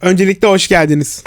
Öncelikle hoş geldiniz.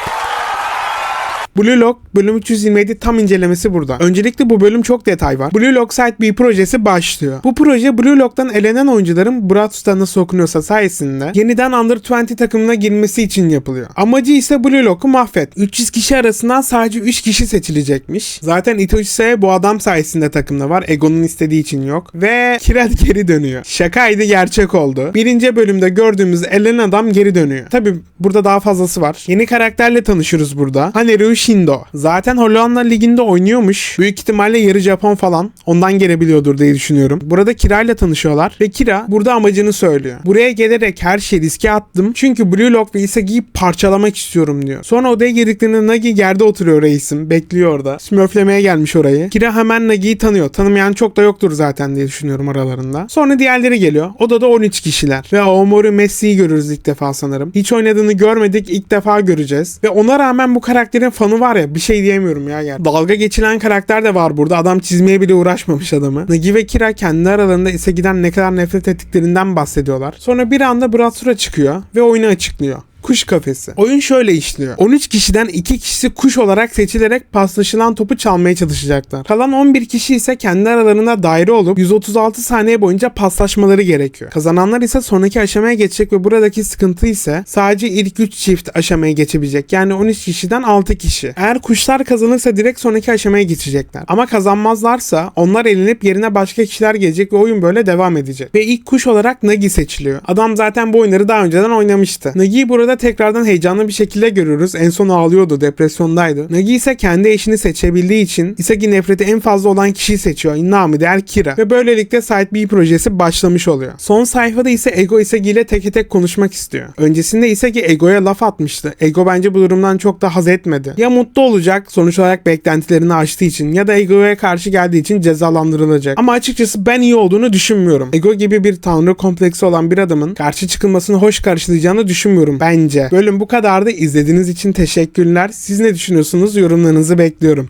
Blue Lock bölüm 327 tam incelemesi burada. Öncelikle bu bölüm çok detay var. Blue Lock Site B projesi başlıyor. Bu proje Blue Lock'tan elenen oyuncuların Bratz'ta nasıl okunuyorsa sayesinde yeniden Under 20 takımına girmesi için yapılıyor. Amacı ise Blue Lock'u mahvet. 300 kişi arasından sadece 3 kişi seçilecekmiş. Zaten Itoshi bu adam sayesinde takımda var. Ego'nun istediği için yok. Ve Kiret geri dönüyor. Şakaydı gerçek oldu. Birinci bölümde gördüğümüz elenen adam geri dönüyor. Tabi burada daha fazlası var. Yeni karakterle tanışıyoruz burada. Haneru Shindo. Zaten Hollanda Ligi'nde oynuyormuş. Büyük ihtimalle yarı Japon falan. Ondan gelebiliyordur diye düşünüyorum. Burada Kira ile tanışıyorlar. Ve Kira burada amacını söylüyor. Buraya gelerek her şeyi riske attım. Çünkü Blue Lock ve Isagi'yi parçalamak istiyorum diyor. Sonra odaya girdiklerinde Nagi yerde oturuyor reisim. Bekliyor orada. Smurflemeye gelmiş orayı. Kira hemen Nagi'yi tanıyor. Tanımayan çok da yoktur zaten diye düşünüyorum aralarında. Sonra diğerleri geliyor. Odada 13 kişiler. Ve Aomoru Messi'yi görürüz ilk defa sanırım. Hiç oynadığını görmedik. ilk defa göreceğiz. Ve ona rağmen bu karakterin fanı var ya bir şey diyemiyorum ya. Yani. Dalga geçilen karakter de var burada. Adam çizmeye bile uğraşmamış adamı. Nagi ve Kira kendi aralarında Isagi'den ne kadar nefret ettiklerinden bahsediyorlar. Sonra bir anda Bratsura çıkıyor ve oyunu açıklıyor. Kuş kafesi. Oyun şöyle işliyor. 13 kişiden 2 kişisi kuş olarak seçilerek paslaşılan topu çalmaya çalışacaklar. Kalan 11 kişi ise kendi aralarında daire olup 136 saniye boyunca paslaşmaları gerekiyor. Kazananlar ise sonraki aşamaya geçecek ve buradaki sıkıntı ise sadece ilk 3 çift aşamaya geçebilecek. Yani 13 kişiden 6 kişi. Eğer kuşlar kazanırsa direkt sonraki aşamaya geçecekler. Ama kazanmazlarsa onlar elenip yerine başka kişiler gelecek ve oyun böyle devam edecek. Ve ilk kuş olarak Nagi seçiliyor. Adam zaten bu oyunları daha önceden oynamıştı. Nagi'yi burada tekrardan heyecanlı bir şekilde görürüz. En son ağlıyordu, depresyondaydı. Nagi ise kendi eşini seçebildiği için Isagi nefreti en fazla olan kişiyi seçiyor. Namı değer Kira. Ve böylelikle Side B projesi başlamış oluyor. Son sayfada ise Ego Isagi ile tek tek konuşmak istiyor. Öncesinde Isagi Ego'ya laf atmıştı. Ego bence bu durumdan çok da haz etmedi. Ya mutlu olacak sonuç olarak beklentilerini aştığı için ya da Ego'ya karşı geldiği için cezalandırılacak. Ama açıkçası ben iyi olduğunu düşünmüyorum. Ego gibi bir tanrı kompleksi olan bir adamın karşı çıkılmasını hoş karşılayacağını düşünmüyorum bence. Bölüm bu kadardı. İzlediğiniz için teşekkürler. Siz ne düşünüyorsunuz? Yorumlarınızı bekliyorum.